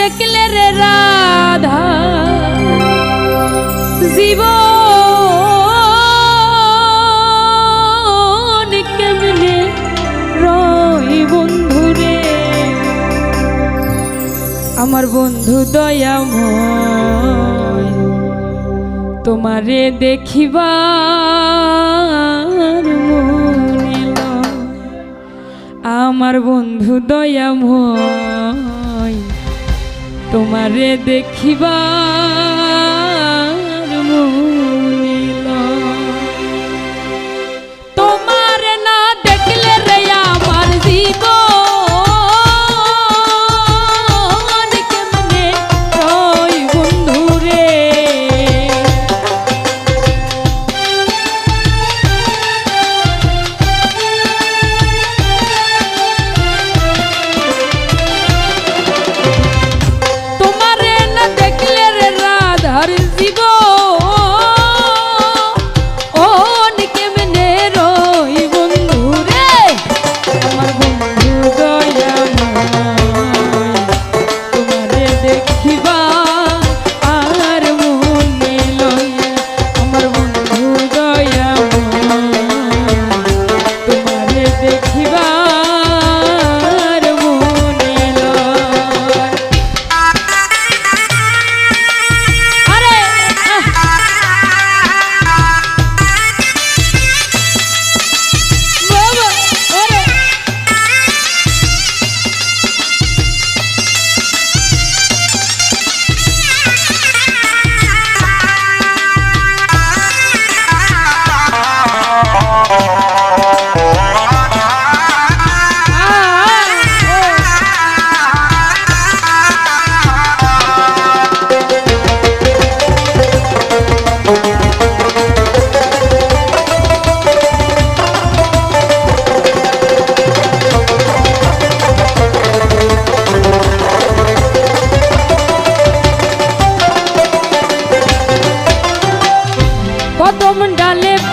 দেখলে রে রাধা, জীবন কেমনে রই বন্ধু রে? আমার বন্ধু দয়াময়, তোমারে দেখিবার মনে আমার বন্ধু দয়া দয়াময় তোমারে দেখিবার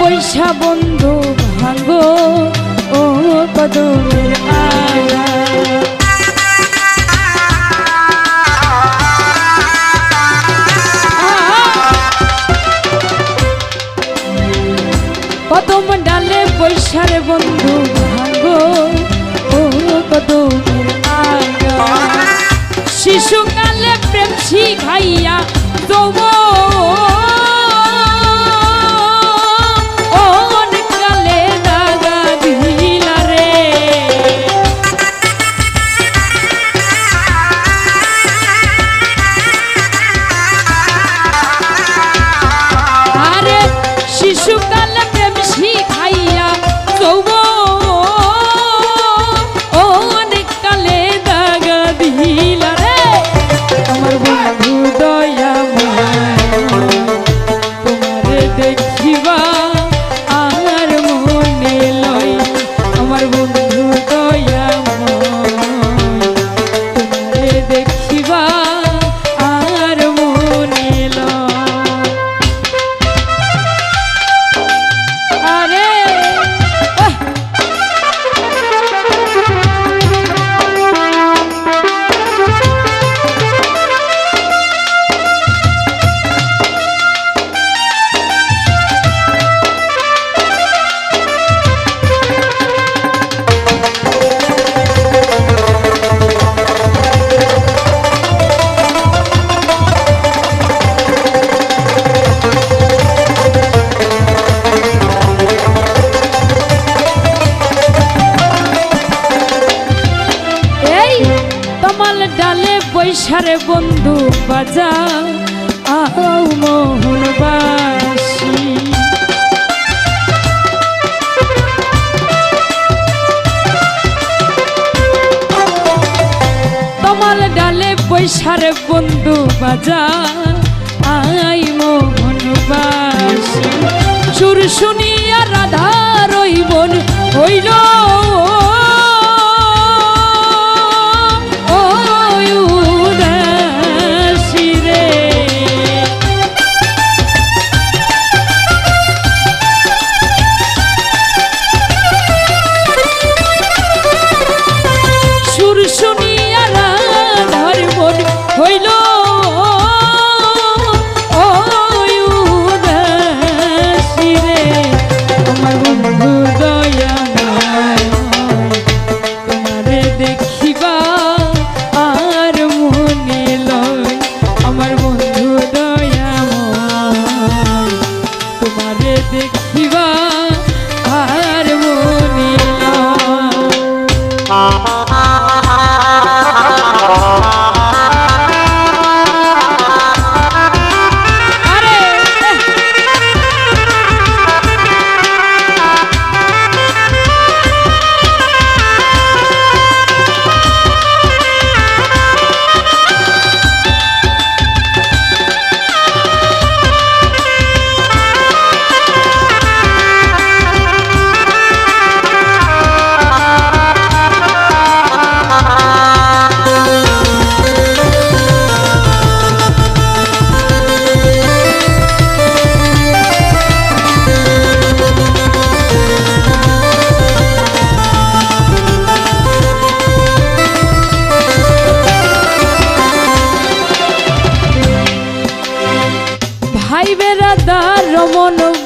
পয়সা বন্ধু ভাঙ্গো ও কদমের আয়া কদম ডালে পয়সার বন্ধু ভাঙ্গো ও কদমের আয়া শিশুকালে প্রেম শিখাইয়া যৌব বৈশারে বন্ধু বাজা আও মোহনবাসী তমাল ডালে বৈশারে বন্ধু বাজা আই মোহনবাসী সুর শুনিয়া রাধা রইবন হইল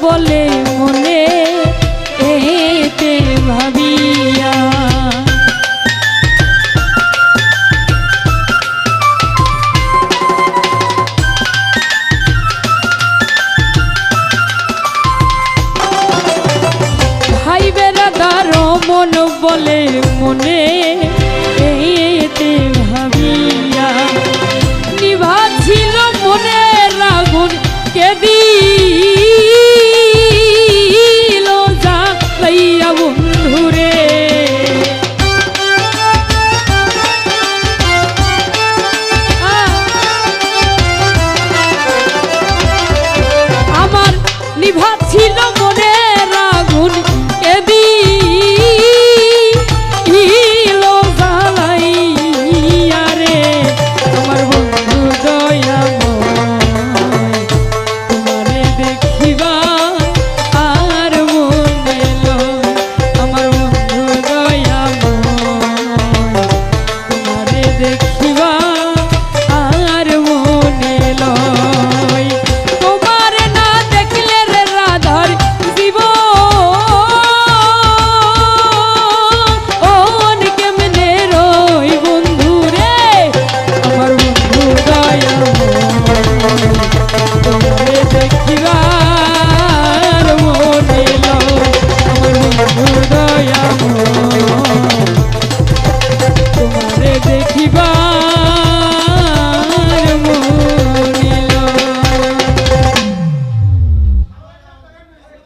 বলে মনে এতে ভাবিয়া। ভাই বেড়াদার মন বলে মনে এতে ভাবিয়া। নিভা ছিল মনে রাগুন মনে রাগুন এদিন